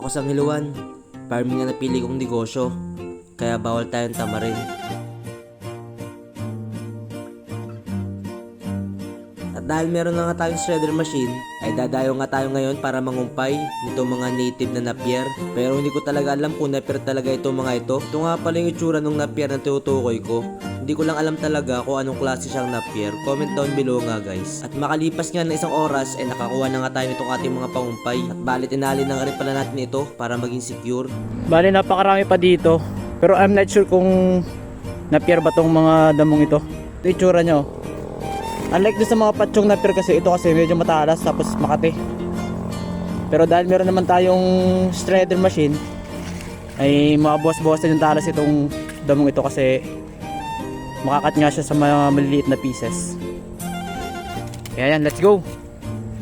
Ako sa Ngiluan, farming na napili kong negosyo. Kaya bawal tayong tamarin. At dahil meron na nga tayong shredder machine, ay dadayo nga tayo ngayon para mangumpay nito mga native na napier. Pero hindi ko talaga alam kung napier talaga itong mga ito. Ito nga pala yung itsura ng napier na tinutukoy ko. Hindi ko lang alam talaga kung anong klase siyang napier. Comment down below nga guys. At makalipas nga ng isang oras, ay nakakuha na nga tayo nitong ating mga pangumpay. At balit inali na nga rin pala natin ito para maging secure. Bali napakarami pa dito. Pero I'm not sure kung napier ba tong mga damong ito. Ito itsura nyo. Unlike doon sa mga patsyong napier kasi ito kasi medyo matalas tapos makati. Pero dahil meron naman tayong shredder machine ay mabawas-bawasan yung talas itong damong ito kasi makakat nga siya sa mga maliliit na pieces. Kaya yan, let's go!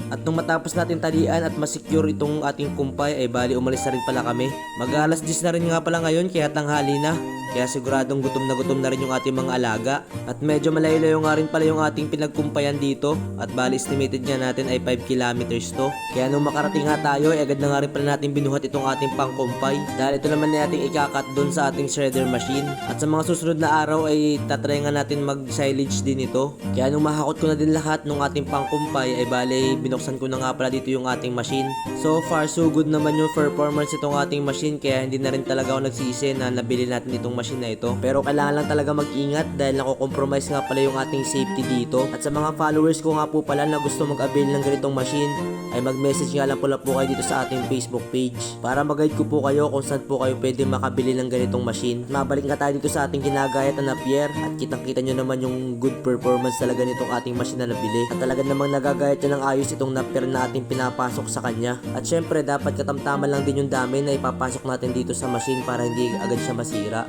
At nung matapos natin talian at masecure itong ating kumpay ay bali umalis na rin pala kami. Mag alas 10 na rin nga pala ngayon kaya tanghali na. Kaya siguradong gutom na gutom na rin yung ating mga alaga. At medyo malayo nga rin pala yung ating pinagkumpayan dito. At bali estimated nga natin ay 5 kilometers to. Kaya nung makarating nga tayo ay agad na nga rin pala natin binuhat itong ating pangkumpay. Dahil ito naman na ating ikakat doon sa ating shredder machine. At sa mga susunod na araw ay tatry nga natin mag silage din ito. Kaya nung mahakot ko na din lahat ng ating pangkumpay ay bali binuksan ko na nga pala dito yung ating machine. So far so good naman yung performance itong ating machine kaya hindi na rin talaga ako nagsisi na nabili natin itong machine na ito. Pero kailangan lang talaga mag-ingat dahil nako-compromise nga pala yung ating safety dito. At sa mga followers ko nga po pala na gusto mag-avail ng ganitong machine ay mag-message nga lang pala po kayo dito sa ating Facebook page para mag-guide ko po kayo kung saan po kayo pwede makabili ng ganitong machine. Mabalik nga tayo dito sa ating ginagayat na Napier at kitang-kita nyo naman yung good performance talaga nitong ating machine na nabili. At talaga namang nagagayat niya ng ayos itong Napier na ating pinapasok sa kanya. At syempre dapat katamtaman lang din yung dami na ipapasok natin dito sa machine para hindi agad siya masira.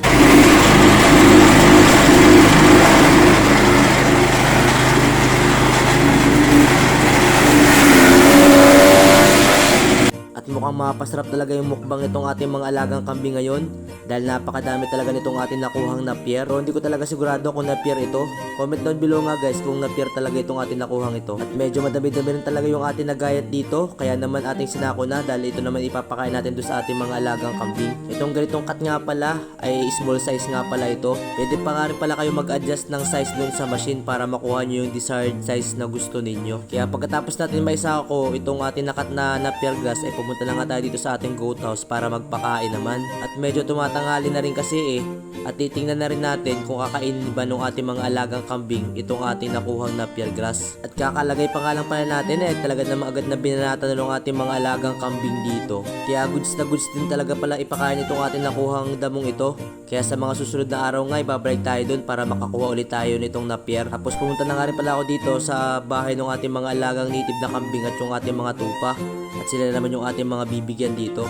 At mukhang mapasarap talaga yung mukbang itong ating mga alagang kambing ngayon dahil napakadami talaga nitong ating nakuhang napier. Pero hindi ko talaga sigurado kung napier ito. Comment down below nga guys kung napier talaga itong ating nakuhang ito. At medyo madami-dami rin talaga yung ating nagayat dito kaya naman ating sinako na dahil ito naman ipapakain natin doon sa ating mga alagang kambing. Itong ganitong cut nga pala ay small size nga pala ito. Pwede pa nga rin pala kayo mag-adjust ng size dun sa machine para makuha nyo yung desired size na gusto ninyo. Kaya pagkatapos natin maisa ko itong ating nakat na napier grass ay pumunta na nga tayo dito sa ating goat house para magpakain naman. At medyo tumatangali na rin kasi eh. At titingnan na rin natin kung kakainin ba nung ating mga alagang kambing itong ating nakuhang napier grass. At kakalagay pa nga lang pala natin eh talaga naman agad na binanata na nung ating mga alagang kambing dito. Kaya goods na goods din talaga pala ipakain itong ating nakuhang damong ito. Kaya sa mga susunod na araw nga ibabalik tayo dun para makakuha ulit tayo nitong napier. Tapos pumunta na nga rin pala ako dito sa bahay ng ating mga alagang native na kambing at yung ating mga tupa. At sila naman yung ating mga bibigyan dito.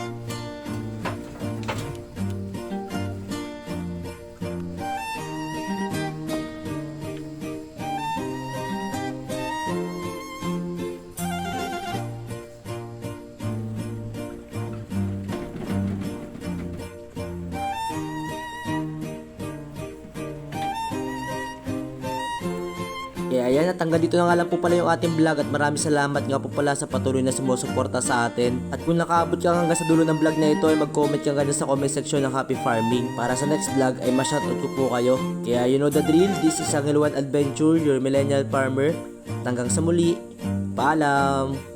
Kaya ayan, at hanggang dito na nga lang po pala yung ating vlog at maraming salamat nga po pala sa patuloy na sumusuporta sa atin. At kung nakaabot ka hanggang sa dulo ng vlog na ito ay mag-comment ka nga dyan sa comment section ng Happy Farming. Para sa next vlog ay ma-shoutout ko po kayo. Kaya you know the drill, this is Angel One Adventure, your millennial farmer. At hanggang sa muli, paalam!